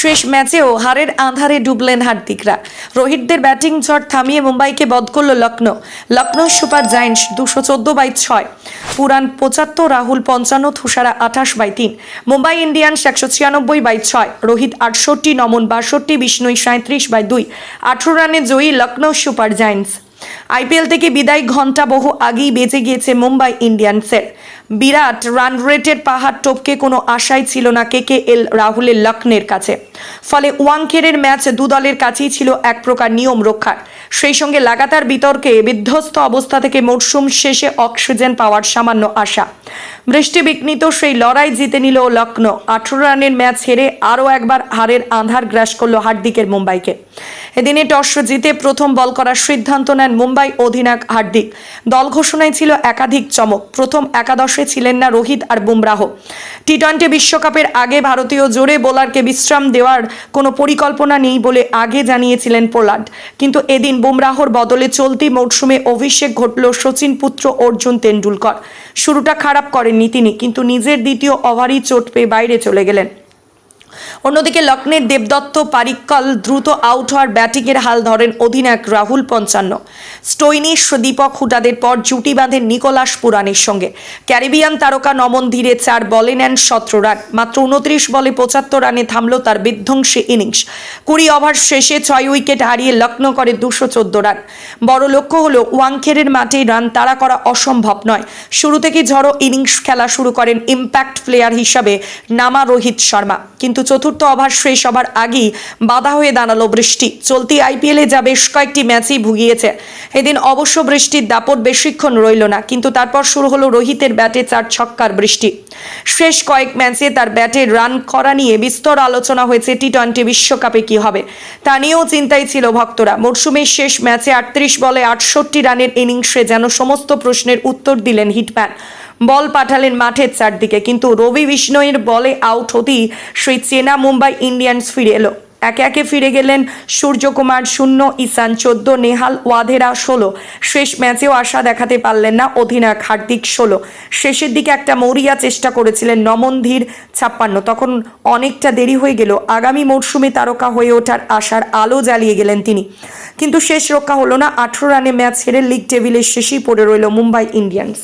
শেষ ম্যাচেও হারের আঁধারে ডুবলেন হার্দিকরা। রোহিতদের ব্যাটিং ঝড় থামিয়ে মুম্বাইকে বধ করল লখনৌ। লখনৌ সুপার জায়েন্টস দুশো চোদ্দ বাই ছয়। পুরান পঁচাত্তর, রাহুল পঞ্চান্ন থুষারা আঠাশ বাই তিন। মুম্বাই ইন্ডিয়ান্স একশো ছিয়ানব্বই বাই ছয়। রোহিত আটষট্টি, নমন বাষট্টি, বিষ্ণুই সাঁত্রিশ বাই দুই। আঠেরো রানে জয়ী লখনৌ সুপার জায়েন্টস। আইপিএল থেকে বিদায় ঘণ্টা বহু আগেই বেঁচে গিয়েছে মুম্বাই ইন্ডিয়ান্সের। বিরাট রান রেটের পাহাড় টপকে কোনো আশাই ছিল না কে কে এল রাহুলের লক্ষ্ণের কাছে। ফলে ওয়াংখেড়ের ম্যাচ দু দলের কাছেই ছিল এক প্রকার নিয়ম রক্ষার। সেই সঙ্গে লাগাতার বিতর্কে বিধ্বস্ত অবস্থা থেকে মরশুম শেষে অক্সিজেন পাওয়ার সামান্য আশা। বৃষ্টি বিঘ্নিত সেই লড়াই জিতে নিল লক্ষ্ণৌ। আঠেরো রানের ম্যাচ হেরে আরও একবার হারের আঁধার গ্রাস করল হার্দিকের মুম্বাইকে। এদিনে টস জিতে প্রথম বল করার সিদ্ধান্ত নেন মুম্বাই অধিনায়ক হার্দিক। দল ঘোষণায় ছিল একাধিক চমক। প্রথম একাদশে ছিলেন না রোহিত আর বুমরাহ। টি টোয়েন্টি বিশ্বকাপের আগে ভারতীয় জোরে বোলারকে বিশ্রাম দেওয়ার কোনো পরিকল্পনা নেই বলে আগে জানিয়েছিলেন পোলার্ড কিন্তু এদিন বুমরাহর বদলে চলতি মরশুমে অভিষেক ঘটল সচিন পুত্র অর্জুন তেন্ডুলকর। শুরুটা খারাপ করেননি তিনি কিন্তু নিজের দ্বিতীয় ওভারই চোট পেয়ে বাইরে চলে গেলেন। অন্যদিকে লক্ষ্ণের দেবদত্ত পারিক্কল দ্রুত আউট হওয়ার ব্যাটিংয়ের হাল ধরেন অধিনায়ক রাহুল পঞ্চান্ন। স্টোইনিশ দীপক হুটাদের পর জুটি বাঁধেন নিকোলাস পুরানের সঙ্গে। ক্যারিবিয়ান তারকা নমন ধীরে চার বলে নেন সতেরো রান। মাত্র উনত্রিশ বলে পঁচাত্তর রানে থামল তার বিধ্বংসী ইনিংস। কুড়ি ওভার শেষে ছয় উইকেট হারিয়ে লক্ষ্ণৌ করে দুশো চোদ্দ রান। বড় লক্ষ্য হল ওয়াংখেড়ের মাঠে রান তাড়া করা অসম্ভব নয়। শুরু থেকে ঝড়ো ইনিংস খেলা শুরু করেন ইম্প্যাক্ট প্লেয়ার হিসাবে নামা রোহিত শর্মা। কিন্তু চতুর্থ ওভার শেষ হবার আগেই বাধা হয়ে দাঁড়াল বৃষ্টি। চলতি আইপিএলে যা বেশ কয়েকটি ম্যাচই ভুগিয়েছে, এদিন অবশ্য বৃষ্টির দাপট বেশিক্ষণ রইল না, কিন্তু তারপর শুরু হলো রোহিতের ব্যাটে চার ছক্কার বৃষ্টি। শেষ কয়েক ম্যাচে তার ব্যাটে রান করা নিয়ে বিস্তর আলোচনা হয়েছে টি টোয়েন্টি বিশ্বকাপে কি হবে, তা নিয়েও চিন্তায় ছিল ভক্তরা। মরশুমের শেষ ম্যাচে আটত্রিশ বলে আটষট্টি রানের ইনিংসে যেন সমস্ত প্রশ্নের উত্তর দিলেন হিটম্যান। বল পাঠালেন মাঠের চারদিকে, কিন্তু রবি বিষ্ণয়ের বলে আউট হতেই সেই চেনা মুম্বাই ইন্ডিয়ান্স ফিরে এলো। একে একে ফিরে গেলেন সূর্যকুমার শূন্য ইসান চোদ্দ, নেহাল ওয়াধেরা ষোলো। শেষ ম্যাচেও আশা দেখাতে পারলেন না অধিনায়ক হার্দিক ষোলো। শেষের দিকে একটা মরিয়া চেষ্টা করেছিলেন নমন ধীর ছাপ্পান্ন। তখন অনেকটা দেরি হয়ে গেল। আগামী মরশুমে তারকা হয়ে ওঠার আশার আলো জ্বালিয়ে গেলেন তিনি। কিন্তু শেষ রক্ষা হলো না। আঠেরো রানে ম্যাচ হেরে লিগ টেবিলের শেষেই পড়ে রইল মুম্বাই ইন্ডিয়ান্স।